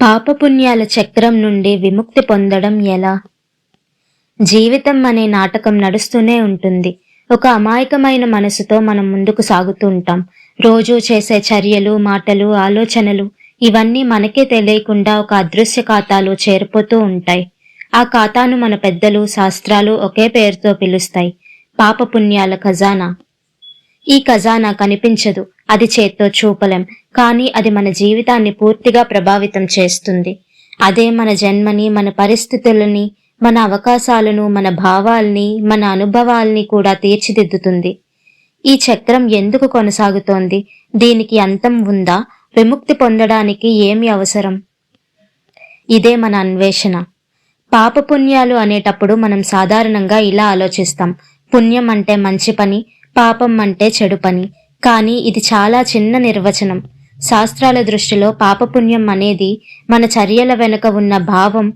పాపపుణ్యాల చక్రం నుండి విముక్తి పొందడం ఎలా? జీవితం అనే నాటకం నడుస్తూనే ఉంటుంది. ఒక అమాయకమైన మనసుతో మనం ముందుకు సాగుతూ ఉంటాం. రోజూ చేసే చర్యలు మాటలు ఆలోచనలు ఇవన్నీ మనకే తెలియకుండా ఒక అదృశ్య ఖాతాలో చేరిపోతూ ఉంటాయి. ఆ ఖాతాను మన పెద్దలు శాస్త్రాలు ఒకే పేరుతో పిలుస్తాయి. పాపపుణ్యాల ఖజానా. ఈ ఖజానా కనిపించదు. అది చేత్తో చూపలేం. కానీ అది మన జీవితాన్ని పూర్తిగా ప్రభావితం చేస్తుంది. అదే మన జన్మని మన పరిస్థితులని మన అవకాశాలను మన భావాల్ని మన అనుభవాల్ని కూడా తీర్చిదిద్దుతుంది. ఈ చక్రం ఎందుకు కొనసాగుతోంది? దీనికి అంతం ఉందా? విముక్తి పొందడానికి ఏమి అవసరం? ఇదే మన అన్వేషణ. పాపపుణ్యాలు అనేటప్పుడు మనం సాధారణంగా ఇలా ఆలోచిస్తాం. పుణ్యం అంటే మంచి పని పాపం అంటే చెడు పని. కానీ ఇది చాలా చిన్న నిర్వచనం. శాస్త్రాల దృష్టిలో పాపపుణ్యం అనేది మన చర్యల వెనుక ఉన్న భావం.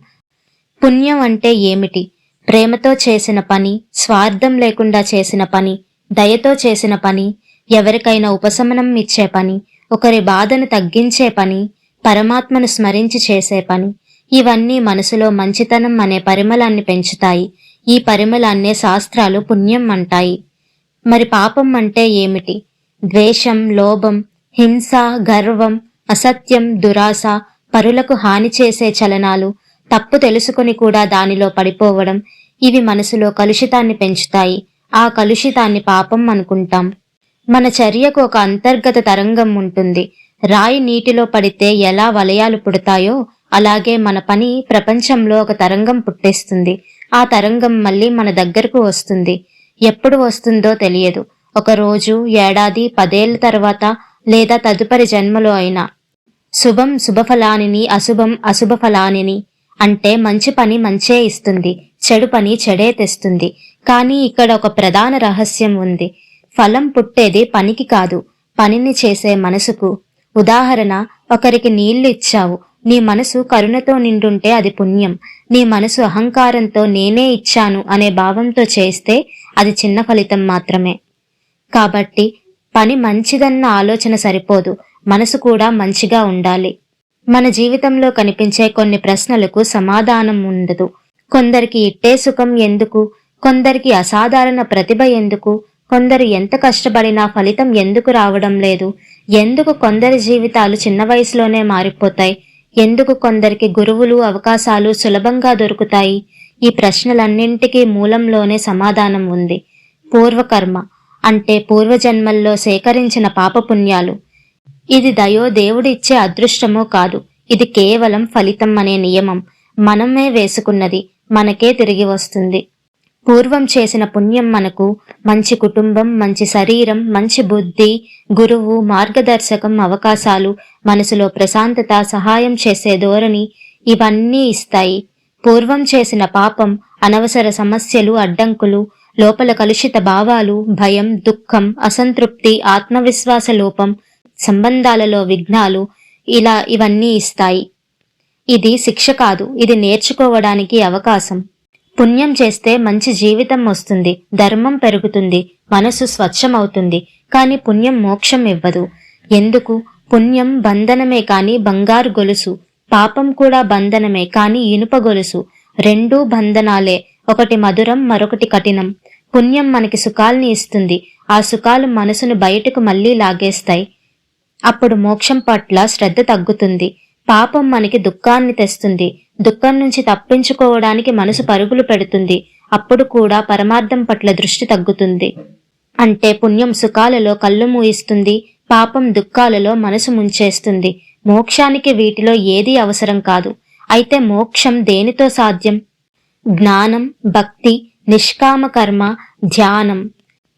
పుణ్యం అంటే ఏమిటి? ప్రేమతో చేసిన పని స్వార్థం లేకుండా చేసిన పని దయతో చేసిన పని ఎవరికైనా ఉపశమనం ఇచ్చే పని ఒకరి బాధను తగ్గించే పని పరమాత్మను స్మరించి చేసే పని. ఇవన్నీ మనసులో మంచితనం అనే పరిమళాన్ని పెంచుతాయి. ఈ పరిమళాన్నే శాస్త్రాలు పుణ్యం అంటాయి. మరి పాపం అంటే ఏమిటి? ద్వేషం లోభం హింస గర్వం అసత్యం దురాశ పరులకు హాని చేసే చలనాలు తప్పు తెలుసుకుని కూడా దానిలో పడిపోవడం ఇవి మనసులో కలుషితాన్ని పెంచుతాయి. ఆ కలుషితాన్ని పాపం అనుకుంటాం. మన చర్యకు ఒక అంతర్గత తరంగం ఉంటుంది. రాయి నీటిలో పడితే ఎలా వలయాలు పుడతాయో అలాగే మన పని ప్రపంచంలో ఒక తరంగం పుట్టేస్తుంది. ఆ తరంగం మళ్ళీ మన దగ్గరకు వస్తుంది. ఎప్పుడు వస్తుందో తెలియదు. ఒక రోజు ఏడాది పదేళ్ళ తర్వాత లేదా తదుపరి జన్మలో అయినా. శుభం శుభఫలానిని అశుభం అశుభఫలానిని అంటే మంచి పని మంచే ఇస్తుంది చెడు పని చెడే తెస్తుంది. కానీ ఇక్కడ ఒక ప్రధాన రహస్యం ఉంది. ఫలం పుట్టేది పనికి కాదు పనిని చేసే మనసుకు. ఉదాహరణ ఒకరికి నీళ్ళు ఇచ్చావు నీ మనసు కరుణతో నిండుంటే అది పుణ్యం. నీ మనసు అహంకారంతో నేనే ఇచ్చాను అనే భావంతో చేస్తే అది చిన్న ఫలితం మాత్రమే. కాబట్టి పని మంచిదన్న ఆలోచన సరిపోదు. మనసు కూడా మంచిగా ఉండాలి. మన జీవితంలో కనిపించే కొన్ని ప్రశ్నలకు సమాధానం ఉండదు. కొందరికి ఇట్టే సుఖం ఎందుకు? కొందరికి అసాధారణ ప్రతిభ ఎందుకు? కొందరు ఎంత కష్టపడినా ఫలితం ఎందుకు రావడం లేదు? ఎందుకు కొందరి జీవితాలు చిన్న వయసులోనే మారిపోతాయి? ఎందుకు కొందరికి గురువులు అవకాశాలు సులభంగా దొరుకుతాయి? ఈ ప్రశ్నలన్నింటికీ మూలంలోనే సమాధానం ఉంది. పూర్వకర్మ అంటే పూర్వజన్మల్లో సేకరించిన పాపపుణ్యాలు. ఇది దయో దేవుడిచ్చే అదృష్టమో కాదు. ఇది కేవలం ఫలితం అనే నియమం. మనమే వేసుకున్నది మనకే తిరిగి వస్తుంది. పూర్వం చేసిన పుణ్యం మనకు మంచి కుటుంబం మంచి శరీరం మంచి బుద్ధి గురువు మార్గదర్శకం అవకాశాలు మనసులో ప్రశాంతత సహాయం చేసే ధోరణి ఇవన్నీ ఇస్తాయి. పూర్వం చేసిన పాపం అనవసర సమస్యలు అడ్డంకులు లోపల కలుషిత భావాలు భయం దుఃఖం అసంతృప్తి ఆత్మవిశ్వాస లోపం సంబంధాలలో విఘ్నాలు ఇలా ఇవన్నీ ఇస్తాయి. ఇది శిక్ష కాదు ఇది నేర్చుకోవడానికి అవకాశం. పుణ్యం చేస్తే మంచి జీవితం వస్తుంది ధర్మం పెరుగుతుంది మనసు స్వచ్ఛమవుతుంది కానీ పుణ్యం మోక్షం ఇవ్వదు. ఎందుకు? పుణ్యం బంధనమే కాని బంగారు గొలుసు పాపం కూడా బంధనమే కాని ఇనుప గొలుసు రెండూ బంధనాలే ఒకటి మధురం మరొకటి కఠినం. పుణ్యం మనకి సుఖాల్ని ఇస్తుంది. ఆ సుఖాలు మనసును బయటకు మళ్ళీ లాగేస్తాయి. అప్పుడు మోక్షం పట్ల శ్రద్ధ తగ్గుతుంది. పాపం మనకి దుఃఖాన్ని తెస్తుంది. దుఃఖం నుంచి తప్పించుకోవడానికి మనసు పరుగులు పెడుతుంది. అప్పుడు కూడా పరమార్థం పట్ల దృష్టి తగ్గుతుంది. అంటే పుణ్యం సుఖాలలో కళ్ళు మూయిస్తుంది. పాపం దుఃఖాలలో మనసు ముంచేస్తుంది. మోక్షానికి వీటిలో ఏదీ అవసరం కాదు. అయితే మోక్షం దేనితో సాధ్యం? జ్ఞానం భక్తి నిష్కామ కర్మ ధ్యానం.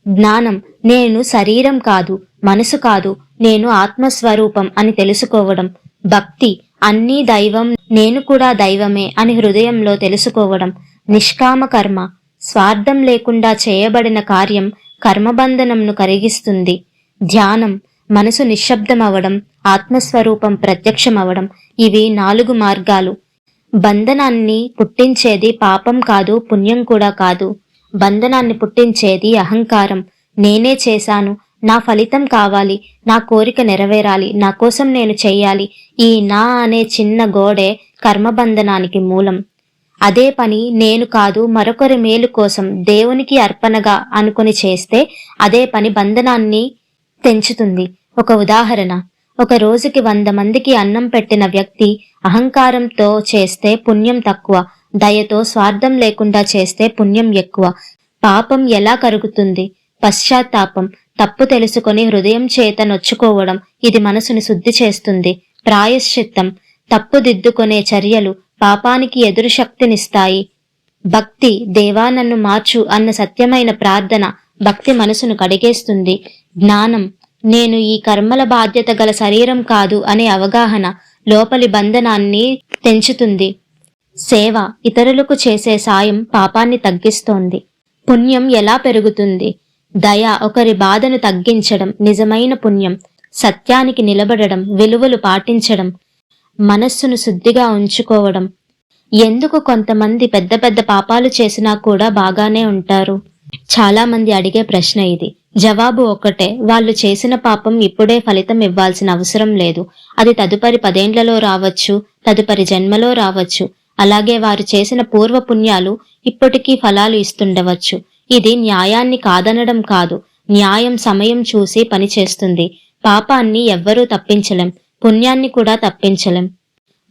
జ్ఞానం నేను శరీరం కాదు మనసు కాదు నేను ఆత్మస్వరూపం అని తెలుసుకోవడం. భక్తి అన్నీ దైవం నేను కూడా దైవమే అని హృదయంలో తెలుసుకోవడం. నిష్కామ కర్మ స్వార్థం లేకుండా చేయబడిన కార్యం కర్మబంధనంను కరిగిస్తుంది. ధ్యానం మనసు నిశ్శబ్దమవడం ఆత్మస్వరూపం ప్రత్యక్షమవడం ఇవి నాలుగు మార్గాలు. బంధనాన్ని పుట్టించేది పాపం కాదు పుణ్యం కూడా కాదు. బంధనాన్ని పుట్టించేది అహంకారం. నేనే చేశాను. నా ఫలితం కావాలి. నా కోరిక నెరవేరాలి. నా కోసం నేను చెయ్యాలి ఈ నా అనే చిన్న గోడే కర్మబంధనానికి మూలం. అదే పని నేను కాదు మరొకరి మేలు కోసం దేవునికి అర్పణగా అనుకుని చేస్తే అదే పని బంధనాన్ని తెంచుతుంది. ఒక ఉదాహరణ. ఒక రోజుకి వంద మందికి అన్నం పెట్టిన వ్యక్తి అహంకారంతో చేస్తే పుణ్యం తక్కువ దయతో స్వార్థం లేకుండా చేస్తే పుణ్యం ఎక్కువ. పాపం ఎలా కరుగుతుంది? పశ్చాత్తాపం తప్పు తెలుసుకొని హృదయం చేత నొచ్చుకోవడం ఇది మనసుని శుద్ధి చేస్తుంది. ప్రాయశ్చిత్తం తప్పు దిద్దుకునే చర్యలు పాపానికి ఎదురు శక్తినిస్తాయి. భక్తి దేవా నన్ను మార్చు అన్న సత్యమైన ప్రార్థన భక్తి మనసును కడిగేస్తుంది. జ్ఞానం నేను ఈ కర్మల బాధ్యత గల శరీరం కాదు అనే అవగాహన లోపలి బంధనాన్ని తెంచుతుంది. సేవ ఇతరులకు చేసే సాయం పాపాన్ని తగ్గిస్తోంది. పుణ్యం ఎలా పెరుగుతుంది? దయ ఒకరి బాధను తగ్గించడం నిజమైన పుణ్యం. సత్యానికి నిలబడడం విలువలు పాటించడం మనస్సును శుద్ధిగా ఉంచుకోవడం. ఎందుకు కొంతమంది పెద్ద పెద్ద పాపాలు చేసినా కూడా బాగానే ఉంటారు? చాలామంది అడిగే ప్రశ్న ఇది. జవాబు ఒక్కటే. వాళ్ళు చేసిన పాపం ఇప్పుడే ఫలితం ఇవ్వాల్సిన అవసరం లేదు. అది తదుపరి పదేండ్లలో రావచ్చు తదుపరి జన్మలో రావచ్చు. అలాగే వారు చేసిన పూర్వ పుణ్యాలు ఇప్పటికీ ఫలాలు ఇస్తుండవచ్చు. ఇది న్యాయాన్ని కాదనడం కాదు. న్యాయం సమయం చూసి పనిచేస్తుంది పాపాన్ని ఎవ్వరూ తప్పించలేం. పుణ్యాన్ని కూడా తప్పించలేం.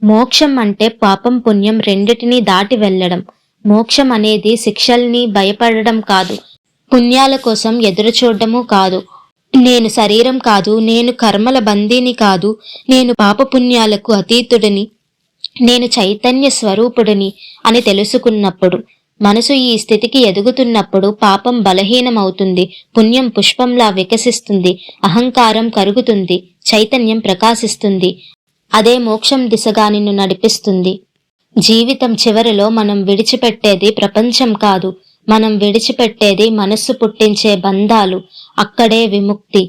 మోక్షం అంటే పాపం పుణ్యం రెండిటినీ దాటి వెళ్ళడం. మోక్షం అనేది శిక్షల్ని భయపడడం కాదు. పుణ్యాల కోసం ఎదురు చూడటము కాదు. నేను శరీరం కాదు నేను కర్మల బందీని కాదు నేను పాపపుణ్యాలకు అతీతుడిని నేను చైతన్య స్వరూపుడిని అని తెలుసుకున్నప్పుడు మనసు ఈ స్థితికి ఎదుగుతున్నప్పుడు పాపం బలహీనమవుతుంది పుణ్యం పుష్పంలా వికసిస్తుంది అహంకారం కరుగుతుంది చైతన్యం ప్రకాశిస్తుంది అదే మోక్షం దిశగా నిన్ను నడిపిస్తుంది. జీవితం చివరిలో మనం విడిచిపెట్టేది ప్రపంచం కాదు. మనం విడిచిపెట్టేది మనస్సు పుట్టించే బంధాలు అక్కడే విముక్తి.